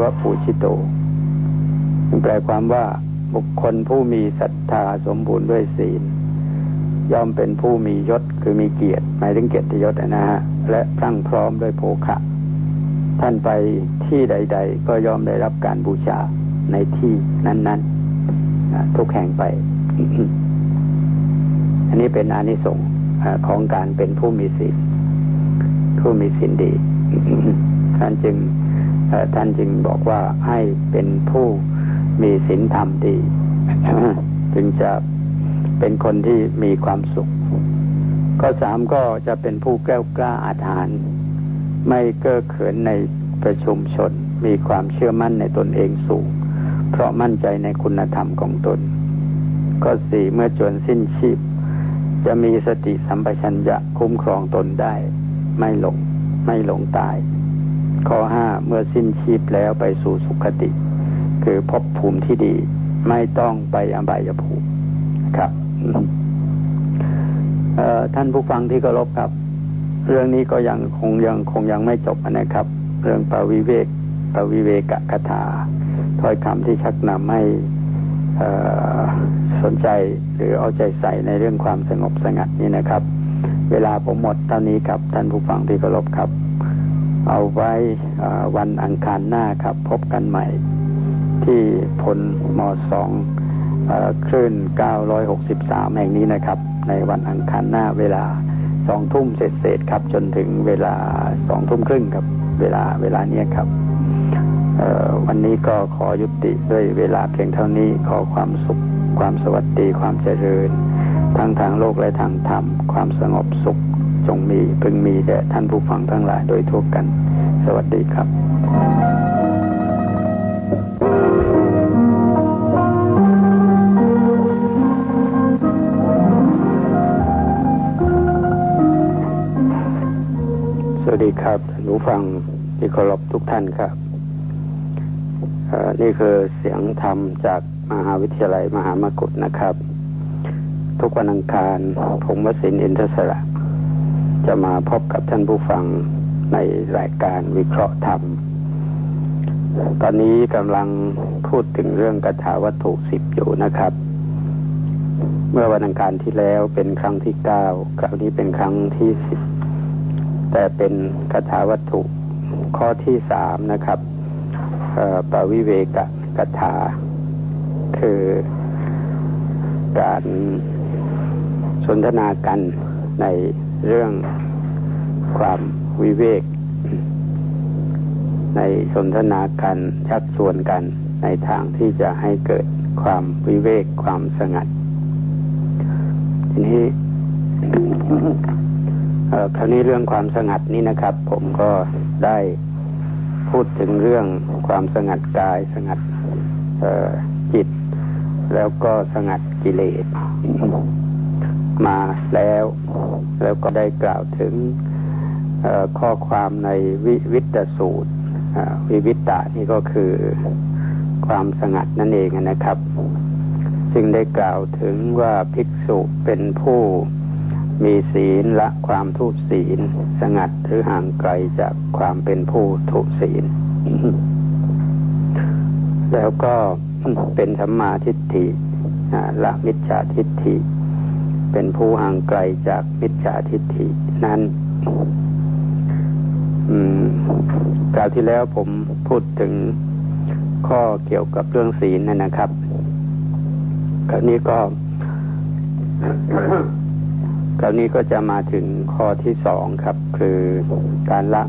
ว่าปูชิโตแปลความว่าบุคคลผู้มีศรัทธาสมบูรณ์ด้วยศีล ย่อมเป็นผู้มียศคือมีเกียรติหมายถึงเกียรติยศนะฮะ และพรั่งพร้อมด้วยโภคะ ท่านไปที่ใด ๆ ก็ย่อมได้รับการบูชาในที่นั้น ๆ ทุกแห่งไป อันนี้เป็นอานิสงส์ของการเป็นผู้มีศีลผู้มีศีลดีท่านจึง ท่านจึงบอกว่าให้เป็นผู้มีศีลธรรมดีจึงจะเป็นคนที่มีความสุข ข้อสามก็จะเป็นผู้แก้วกล้าอาถรรพ์ไม่เก้อเขินในประชุมชน มีความเชื่อมั่นในตนเองสูง เพราะมั่นใจในคุณธรรมของตน ข้อสี่เมื่อจนสิ้นชีพ จะมีสติสัมปชัญญะคุ้มครองตนได้ ไม่หลงไม่หลงตาย ข้อห้าเมื่อสิ้นชีพแล้วไปสู่สุคติ คือพบภูมิที่ดีไม่ต้องไปอบายภูมิครับท่านผู้ฟังที่เคารพครับ เรื่องนี้ก็ยังคงยังคงยังไม่จบนะครับ เรื่องปวิเวกปวิเวกคาถาถ้อยคำที่ชักนำให้สนใจหรือเอาใจใส่ในเรื่องความสงบสงัดนี้นะครับ เวลาผมหมดเท่านี้ครับ ท่านผู้ฟังที่เคารพครับ เอาไว้วันอังคารหน้าครับ พบกันใหม่ ที่พลมสองคลื่น 963 แห่งนี้นะครับ ในวันอังคารหน้าเวลาสองทุ่มเศษครับ จนถึงเวลาสองทุ่มครึ่งครับ เวลาเวลานี้ครับวันนี้ก็ขอยุติด้วยเวลาเพียงเท่านี้ขอความสุข ความสวัสดีความเจริญ ทั้งทางโลกและทางธรรม ความสงบสุข จงมีพึงมีแด่ท่านผู้ฟังทั้งหลายโดยทั่วกัน สวัสดีครับวัสดีครับหนูฟังที่เคารพทุกท่านครับนี่คือเสียงธรรมจากมหาวิทยาลัยมหามกุฏนะครับ ทุกวันอังคารผมวสินอินทศระ จะมาพบกับท่านผู้ฟังในรายการวิเคราะห์ธรรม ตอนนี้กำลังพูดถึงเรื่องกถาวัตถุสิบอยู่นะครับ เมื่อวันอังคารที่แล้วเป็นครั้งที่เก้าคราวนี้เป็นครั้งที่สิบแต่เป็นคาถาวัตถุข้อที่สามนะครับปวิเวกคาถา คือการสนทนากันใน เรื่องความวิเวก ในสนทนากันชักชวนกันในทางที่จะให้เกิดความวิเวกความสงัด ทีนี้คราวนี้เรื่องความสงัดนี้นะครับ ผมก็ได้พูดถึงเรื่องความสงัดกายสงัดจิต แล้วก็สงัดกิเลส มาแล้ว แล้วก็ได้กล่าวถึงข้อความในวิวิตสูตรวิวิตะนี่ก็คือความสงัดนั่นเองนะครับ ซึ่งได้กล่าวถึงว่าภิกษุเป็นผู้มีศีลละความทุศีล สงัดหรือห่างไกลจากความเป็นผู้ทุศีล แล้วก็เป็นสัมมาทิฏฐิละมิจฉาทิฏฐิ เป็นผู้ห่างไกลจากมิจฉาทิฏฐินั้นกล่าวที่แล้วผมพูดถึงข้อเกี่ยวกับเรื่องศีลนะครับ คราวนี้ก็ คราวนี้ก็จะมาถึงข้อที่สองครับ คือการละ